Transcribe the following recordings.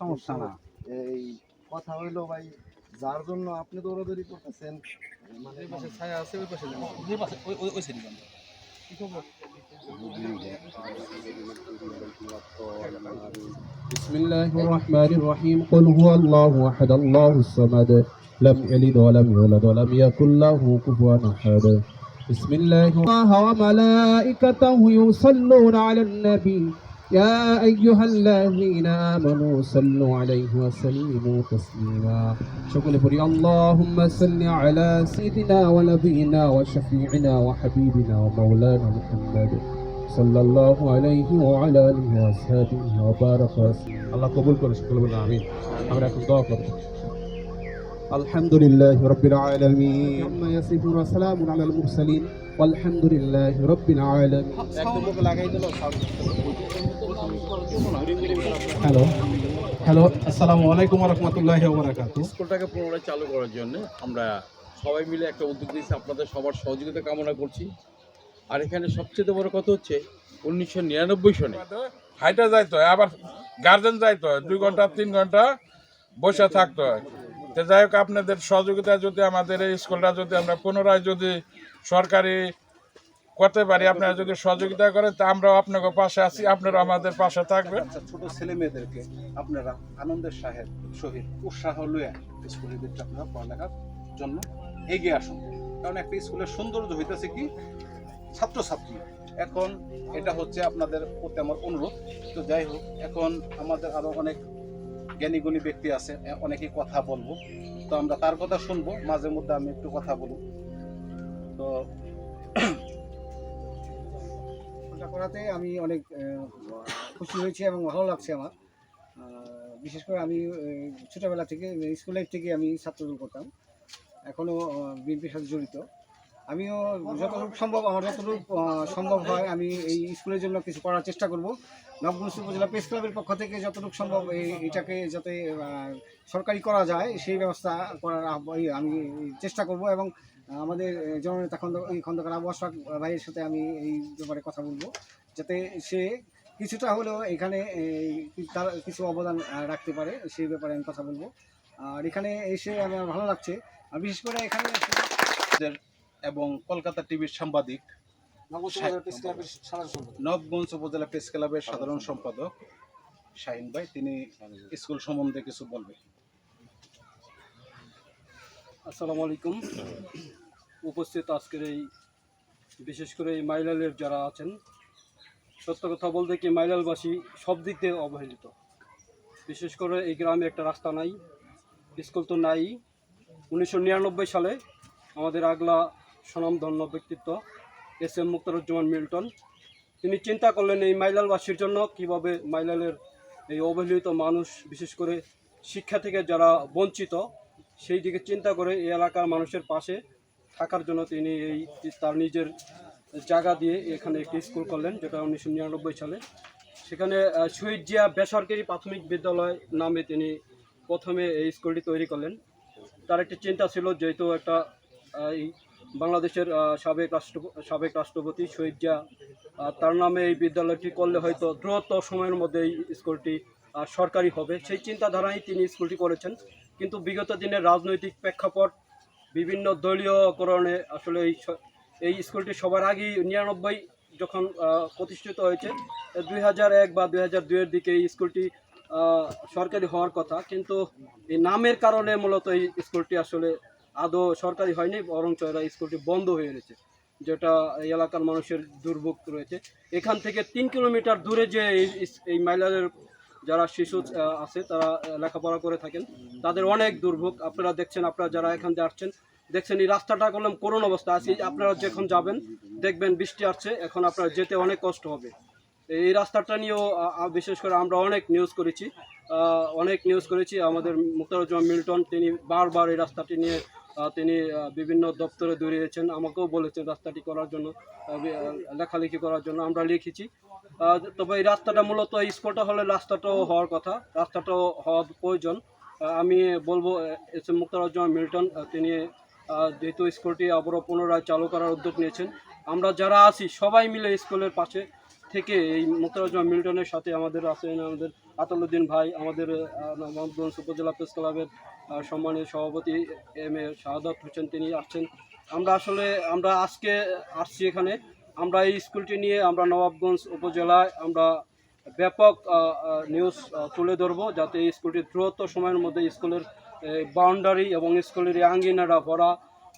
সমস্যা না এই কথা হইলো ভাই যার জন্য আপনি দৌড়াদৌড়ি করতেছেন মানে ছায়া আছে ওই পাশে যান। ওই পাশে ওই ওই ওই সাইডে যান। কি খবর? بسم الله الرحمن الرحيم قل هو الله أحد الله الصمد لم يلد ولم يولد ولم يكن له كفوا أحد بسم الله الله وملائكته يصلون على النبي يا أيها الذين آمنوا صلوا عليه وسلموا تسليما شكرا فري اللهم صل على سيدنا ونبينا وشفيعنا وحبيبنا ومولانا محمد صلى الله عليه وعلى آله وأصحابه وبارك وسلم আল্লাহ কবুল করে সকলে বলে আমিন আমরা এখন দোয়া করব الحمد لله رب العالمين عما يصفون وسلام على المرسلين আলহামদুলিল্লাহ রব্বিন আলম হ্যালো হ্যালো আসসালামু আলাইকুম রহমতুল্লাহ বারাকাত স্কুলটাকে পুনরায় চালু করার জন্য আমরা সবাই মিলে একটা উদ্যোগ নিয়েছি আপনাদের সবার সহযোগিতা কামনা করছি। আর এখানে সবচেয়ে বড় কথা হচ্ছে উনিশশো নিরানব্বই সনে হাইটা যাইতো আবার গার্জেন যাইতো দুই ঘণ্টা তিন ঘণ্টা বসে থাকতো তো যাই হোক, আপনাদের সহযোগিতা যদি আমাদের এই স্কুলটা যদি আমরা পুনরায় যদি সরকারি করতে পারি, আপনারা যদি সহযোগিতা করেন, তা আমরাও আপনাকে পাশে আছি, আপনারা আমাদের পাশে থাকবেন। আচ্ছা ছোট ছেলে মেয়েদেরকে আপনারা আনন্দের সাহেব সহিত উৎসাহ লইয়া স্কুলের ভিতরে আপনারা পড়ালেখার জন্য এগিয়ে আসুন। কারণ একটা স্কুলের সৌন্দর্য হইতেছে কি? ছাত্রছাত্রী। এখন এটা হচ্ছে আপনাদের প্রতি আমার অনুরোধ। তো যাই হোক, এখন আমাদের আরও অনেক জ্ঞানী গুণী ব্যক্তি আছে অনেকে কথা বলব। তো আমরা তার কথা শুনব, মাঝে মধ্যে আমি একটু কথা বলব তো করাতে আমি অনেক খুশি হয়েছি এবং ভালো লাগছে আমার। বিশেষ করে আমি ছোটোবেলা থেকে, স্কুল লাইফ থেকে আমি ছাত্রদল করতাম। এখনও বিএনপির সাথে জড়িত। আমিও যতটুকু সম্ভব, আমার যতটুকু সম্ভব হয়, আমি এই স্কুলের জন্য কিছু করার চেষ্টা করব। নবগঞ্জ উপজেলা প্রেস ক্লাবের পক্ষ থেকে যতটুকু সম্ভব এই, এটাকে যাতে সরকারি করা যায়, সেই ব্যবস্থা করার আমি চেষ্টা করব এবং আমাদের জননেতা খন্দ খন্দকার আবু আশফাক ভাইয়ের সাথে আমি এই ব্যাপারে কথা বলব, যাতে সে কিছুটা হলেও এখানে তার কিছু অবদান রাখতে পারে, সেই ব্যাপারে আমি কথা বলব। আর এখানে এসে আমার ভালো লাগছে। আর বিশেষ করে এখানে এবং কলকাতা টিভির সাংবাদিক নবগঞ্জ উপজেলা প্রেস ক্লাবের সাধারণ সম্পাদক শাহিন ভাই তিনি স্কুল সম্বন্ধে কিছু বলবেন। আসসালামু আলাইকুম। উপস্থিত আজকের এই বিশেষ করে এই মাইলালের যারা আছেন সত্য কথা বলতে কি মাইলালবাসী সব দিক দিয়ে অবহেলিত। বিশেষ করে এই গ্রামে একটা রাস্তা নাই স্কুল তো নাই। উনিশশো নিরানব্বই সালে আমাদের আগলা স্বনামধন্য ব্যক্তিত্ব এস এম মুক্তারুজ্জামান মিল্টন। তিনি চিন্তা করলেন এই মাইলালবাসীর জন্য কীভাবে মাইলালের এই অবহেলিত মানুষ, বিশেষ করে শিক্ষা থেকে যারা বঞ্চিত, সেই দিকে চিন্তা করে এই এলাকার মানুষের পাশে থাকার জন্য তিনি এই তার নিজের জায়গা দিয়ে এখানে একটি স্কুল করলেন, যেটা উনিশশো নিরানব্বই সালে। সেখানে শহীদ জিয়া বেসরকারি প্রাথমিক বিদ্যালয় নামে তিনি প্রথমে এই স্কুলটি তৈরি করলেন। তার একটি চিন্তা ছিল যেহেতু একটা এই বাংলাদেশের সাবেক রাষ্ট্র, সাবেক রাষ্ট্রপতি শহীদ তার নামে এই বিদ্যালয়টি করলে হয়তো দ্রুত সময়ের মধ্যে এই স্কুলটি সরকারি হবে। সেই চিন্তাধারায় তিনি স্কুলটি করেছেন। কিন্তু বিগত দিনের রাজনৈতিক প্রেক্ষাপট, বিভিন্ন দলীয়করণে আসলে এই এই স্কুলটি সবার আগেই নিরানব্বই যখন প্রতিষ্ঠিত হয়েছে, দুই এক বা দুই হাজার দিকে এই স্কুলটি সরকারি হওয়ার কথা। কিন্তু এই নামের কারণে মূলত এই স্কুলটি আসলে আদৌ সরকারি হয়নি, বরং চয়রা স্কুলটি বন্ধ হয়ে রয়েছে, যেটা এলাকার মানুষের দুর্ভোগ রয়েছে। এখান থেকে তিন কিলোমিটার দূরে যে এই মাইলারের যারা শিশু আছে, তারা লেখাপড়া করে থাকেন, তাদের অনেক দুর্ভোগ। আপনারা দেখছেন, আপনারা যারা এখান দিয়ে আসছেন, দেখছেন এই রাস্তাটা করলাম করুণ অবস্থা। আছে আপনারা যখন যাবেন, দেখবেন বৃষ্টি আসছে, এখন আপনারা যেতে অনেক কষ্ট হবে। এই রাস্তাটা নিয়েও বিশেষ করে আমরা অনেক নিউজ করেছি অনেক নিউজ করেছি। আমাদের মুক্তারুজ্জামান মিল্টন, তিনি বারবার এই রাস্তাটি নিয়ে তিনি বিভিন্ন দপ্তরে দৌড়িয়েছেন আমাকেও বলেছেন রাস্তাটি করার জন্য লেখালেখি করার জন্য আমরা লিখেছি। তবে এই রাস্তাটা মূলত স্কুলটা হলে রাস্তাটাও হওয়ার কথা রাস্তাটাও হওয়া প্রয়োজন। আমি বলব এস এম মুক্তারুজ্জামান মিল্টন তিনি যেহেতু স্কুলটি আবারও পুনরায় চালু করার উদ্যোগ নিয়েছেন আমরা যারা আছি সবাই মিলে স্কুলের পাশে থেকে এই মোতারাজমা মিল্টনের সাথে আমাদের আছেন আমাদের আতালুদ্দিন ভাই আমাদের আহ, নবাবগঞ্জ উপজেলা প্রেস ক্লাবের সম্মানীয় সভাপতি এম এ শাহাদত হোসেন, তিনি আসছেন। আমরা আসলে, আমরা আজকে আসছি এখানে। আমরা এই স্কুলটি নিয়ে আমরা নবাবগঞ্জ উপজেলায় আমরা ব্যাপক নিউজ তুলে ধরবো, যাতে এই স্কুলটি দ্রুত সময়ের মধ্যে স্কুলের বাউন্ডারি এবং স্কুলের আঙ্গিনারা ভরা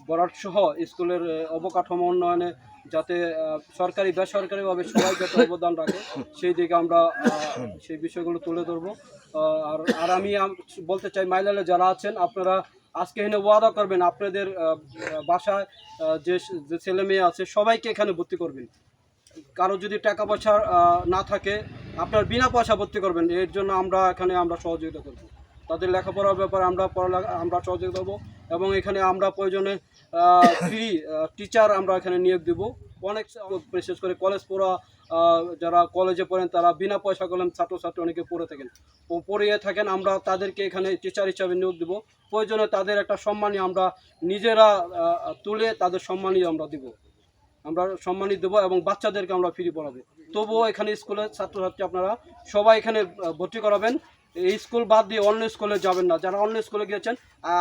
ভরাট সহ স্কুলের অবকাঠামো উন্নয়নে যাতে সরকারি, বেসরকারিভাবে সবাই যাতে অবদান রাখে, সেই দিকে আমরা সেই বিষয়গুলো তুলে ধরবো। আর আর আমি বলতে চাই মাইলালে যারা আছেন, আপনারা আজকে এখানে ওয়াদা করবেন আপনাদের বাসায় যে যে ছেলে মেয়ে আছে, সবাইকে এখানে ভর্তি করবেন। কারও যদি টাকা পয়সা না থাকে, আপনার বিনা পয়সা ভর্তি করবেন। এর জন্য আমরা এখানে আমরা সহযোগিতা করব। তাদের লেখাপড়ার ব্যাপারে আমরা পড়ালেখা, আমরা সহযোগিতা দেবো এবং এখানে আমরা প্রয়োজনে ফ্রি টিচার আমরা এখানে নিয়োগ দেব। অনেক বিশেষ করে কলেজ পড়া যারা কলেজে পড়েন, তারা বিনা পয়সা কলম ছাত্রছাত্রী অনেকে পড়ে থাকেন। ও পড়িয়ে থাকেন, আমরা তাদেরকে এখানে টিচার হিসাবে নিয়োগ দেব। প্রয়োজনে তাদের একটা সম্মানী আমরা নিজেরা তুলে তাদের সম্মানী আমরা দিব। আমরা সম্মানিত দেবো এবং বাচ্চাদেরকে আমরা ফ্রি পড়াবো। তবুও এখানে স্কুলের ছাত্রছাত্রী আপনারা সবাই এখানে ভর্তি করাবেন। এই স্কুল বাদ দিয়ে অন্য স্কুলে যাবেন না। যারা অন্য স্কুলে গিয়েছেন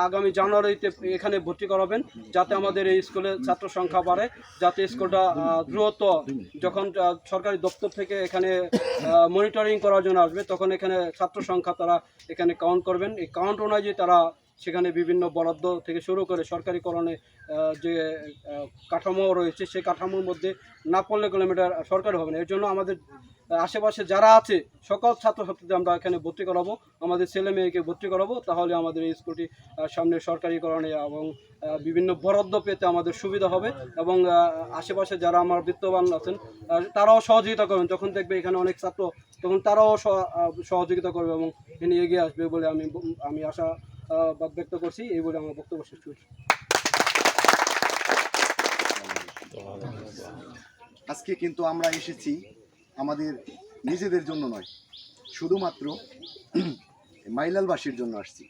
আগামী জানুয়ারিতে এখানে ভর্তি করাবেন, যাতে আমাদের এই স্কুলে ছাত্র সংখ্যা বাড়ে, যাতে স্কুলটা দ্রুত যখন সরকারি দপ্তর থেকে এখানে মনিটরিং করার জন্য আসবে, তখন এখানে ছাত্র সংখ্যা তারা এখানে কাউন্ট করবেন। এই কাউন্ট অনুযায়ী তারা সেখানে বিভিন্ন বরাদ্দ থেকে শুরু করে সরকারিকরণে যে কাঠামো রয়েছে সেই কাঠামোর মধ্যে না পড়লে কিলোমিটার সরকারি হবে না। এর জন্য আমাদের আশেপাশে যারা আছে, সকল ছাত্রছাত্রীদের আমরা এখানে ভর্তি করাবো। আমাদের ছেলে মেয়েকে ভর্তি করাবো, তাহলে আমাদের এই স্কুলটি সামনে সরকারিকরণে এবং বিভিন্ন বরাদ্দ পেতে আমাদের সুবিধা হবে এবং আশেপাশে যারা আমার বিত্তবান আছেন তারাও সহযোগিতা করবেন। যখন দেখবে এখানে অনেক ছাত্র, তখন তারাও সহ- সহযোগিতা করবে এবং এখানে এগিয়ে আসবে বলে আমি আমি আশা ব্যক্ত করছি। এই বলে আমার বক্তব্য শেষ করছি। আজকে কিন্তু আমরা এসেছি আমাদের নিজেদের জন্য নয় শুধুমাত্র মাইলালবাসীর জন্য আসছি।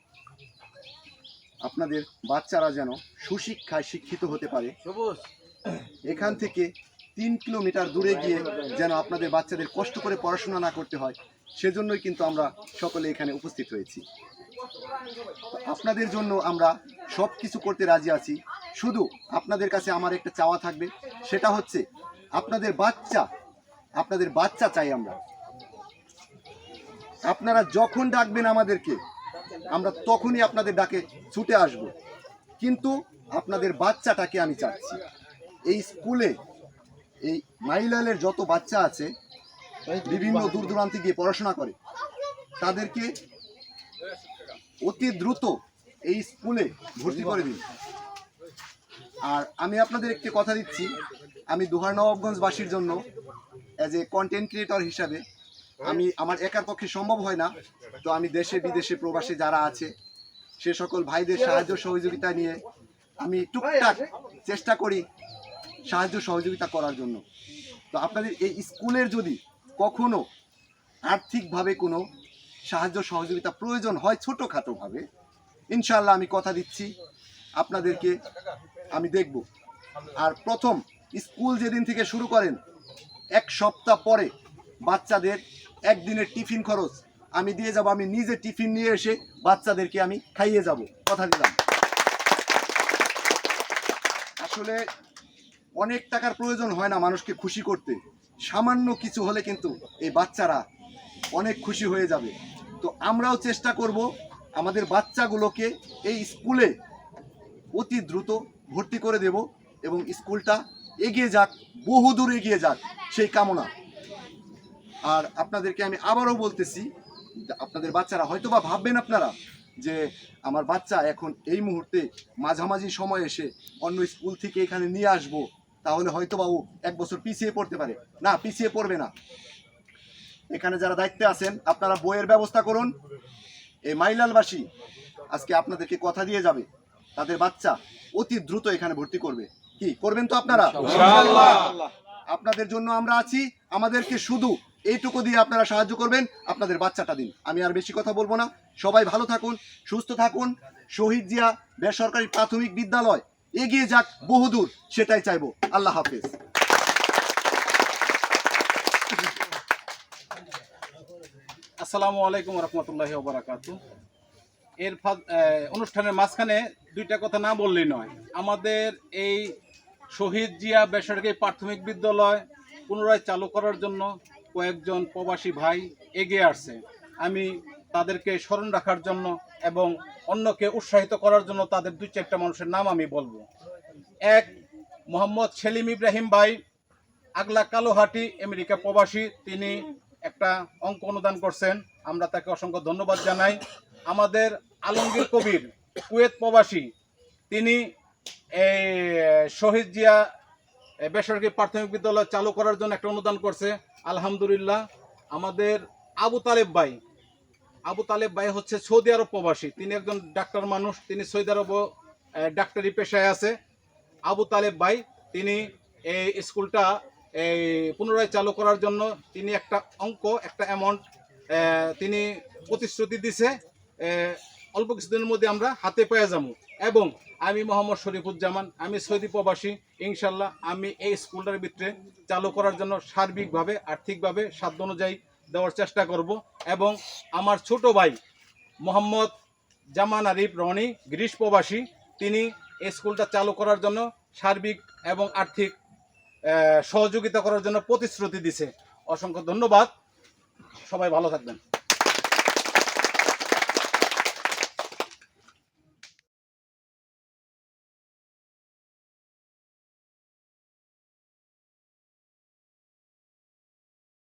আপনাদের বাচ্চারা যেন সুশিক্ষায় শিক্ষিত হতে পারে। এখান থেকে তিন কিলোমিটার দূরে গিয়ে যেন আপনাদের বাচ্চাদের কষ্ট করে পড়াশোনা না করতে হয় সেজন্যই কিন্তু আমরা সকলে এখানে উপস্থিত হয়েছি। আপনাদের জন্য আমরা সব কিছু করতে রাজি আছি। শুধু আপনাদের কাছে আমার একটা চাওয়া থাকবে সেটা হচ্ছে আপনাদের বাচ্চা আপনাদের বাচ্চা চাই আমরা। আপনারা যখন ডাকবেন আমাদেরকে, আমরা তখনই আপনাদের ডাকে ছুটে আসব। কিন্তু আপনাদের বাচ্চাটাকে আমি চাচ্ছি। এই স্কুলে এই মাইলালের যত বাচ্চা আছে, বিভিন্ন দূর দূরান্তে গিয়ে পড়াশোনা করে, তাদেরকে অতি দ্রুত এই স্কুলে ভর্তি করে দিন। আর আমি আপনাদের একটি কথা দিচ্ছি। আমি দুহার নবাবগঞ্জবাসীর জন্য অ্যাজ এ কন্টেন্ট ক্রিয়েটর হিসাবে, আমি, আমার একার পক্ষে সম্ভব হয় না। তো আমি দেশে, বিদেশে প্রবাসে যারা আছে, সে সকল ভাইদের সাহায্য, সহযোগিতা নিয়ে আমি টুকটাক চেষ্টা করি সাহায্য, সহযোগিতা করার জন্য। তো আপনাদের এই স্কুলের যদি কখনো আর্থিকভাবে কোনো সাহায্য, সহযোগিতা প্রয়োজন হয় ছোটোখাটোভাবে ইনশাল্লাহ আমি কথা দিচ্ছি, আপনাদেরকে আমি দেখব। আর প্রথম, স্কুল যেদিন থেকে শুরু করেন এক সপ্তাহ পরে বাচ্চাদের একদিনের টিফিন খরচ। আমি দিয়ে যাব, আমি নিজে টিফিন নিয়ে এসে বাচ্চাদেরকে আমি খাইয়ে যাব। কথা দিলাম। আসলে অনেক টাকার প্রয়োজন হয় না মানুষকে খুশি করতে। সামান্য কিছু হলে কিন্তু এই বাচ্চারা অনেক খুশি হয়ে যাবে। তো আমরাও চেষ্টা করব আমাদের বাচ্চাগুলোকে এই স্কুলে অতি দ্রুত ভর্তি করে দেব এবং স্কুলটা এগিয়ে যাক, বহুদূর এগিয়ে যাক সেই কামনা। আর আপনাদেরকে আমি আবারও বলতেছি, আপনাদের বাচ্চারা হয়তো বা ভাববেন আপনারা যে আমার বাচ্চা এখন এই মুহূর্তে মাঝামাঝি সময় এসে অন্য স্কুল থেকে এখানে নিয়ে আসব, তাহলে হয়তো বা ও এক বছর পিছিয়ে পড়তে পারে। না, পিছিয়ে পড়বে না। এখানে যারা দায়িত্বে আছেন, আপনারা বইয়ের ব্যবস্থা করুন। এই মাইলালবাসী আজকে আপনাদেরকে কথা দিয়ে যাবে। তাদের বাচ্চা অতি দ্রুত এখানে ভর্তি করবে। কি? করবেন তো আপনারা? আপনাদের জন্য আমরা আছি আমাদেরকে শুধু এইটুকু দিয়ে আপনারা সাহায্য করবেন আপনাদের বাচ্চাটা দিন। আমি আর বেশি কথা বলব না। সবাই ভালো থাকুন সুস্থ থাকুন। শহীদ জিয়া বেসরকারি প্রাথমিক বিদ্যালয় এগিয়ে যাক বহুদূর সেটাই চাইব। আল্লাহ হাফেজ। আসসালামু আলাইকুম রহমতুল্লাহি ওবরাকাত এর অনুষ্ঠানের মাঝখানে দুইটা কথা না বললেই নয়। আমাদের এই শহীদ জিয়া বেসরকারি প্রাথমিক বিদ্যালয় পুনরায় চালু করার জন্য কয়েকজন প্রবাসী ভাই এগিয়ে আসছে। আমি তাদেরকে স্মরণ রাখার জন্য এবং অন্যকে উৎসাহিত করার জন্য তাদের দুই চারটা মানুষের নাম আমি বলব। এক, মোহাম্মদ সেলিম ইব্রাহিম ভাই, আগলা কালোহাটি আমেরিকা প্রবাসী। তিনি একটা অঙ্ক অনুদান করছেন। আমরা তাকে অসংখ্য ধন্যবাদ জানাই। আমাদের আলমগীর কবির কুয়েত প্রবাসী। তিনি এই শহীদ জিয়া বেসরকারি প্রাথমিক বিদ্যালয় চালু করার জন্য একটা অনুদান করছে। আলহামদুলিল্লাহ, আমাদের আবু তালেব ভাই, আবু তালেব ভাই হচ্ছে সৌদি আরব প্রবাসী। তিনি একজন ডাক্তার মানুষ, তিনি সৌদি আরব ডাক্তারি পেশায় আছে। আবু তালেব ভাই, তিনি এই স্কুলটা এই পুনরায় চালু করার জন্য তিনি একটা অঙ্ক, একটা অ্যামাউন্ট তিনি প্রতিশ্রুতি দিছে। অল্প কিছুদিনের মধ্যে আমরা হাতে পেয়ে যাব। এবং আমি মোহাম্মদ শরীফুজ্জামান, আমি সৌদি প্রবাসী, ইনশাল্লাহ আমি এই স্কুলটার ভিতরে চালু করার জন্য সার্বিকভাবে, আর্থিকভাবে সাধ্য অনুযায়ী দেওয়ার চেষ্টা করব। এবং আমার ছোট ভাই মোহাম্মদ জামান আরিফ রনি গ্রীষ প্রবাসী, তিনি এই স্কুলটা চালু করার জন্য সার্বিক এবং আর্থিক সহযোগিতা করার জন্য প্রতিশ্রুতি দিছে। অসংখ্য ধন্যবাদ। সবাই ভালো থাকবেন।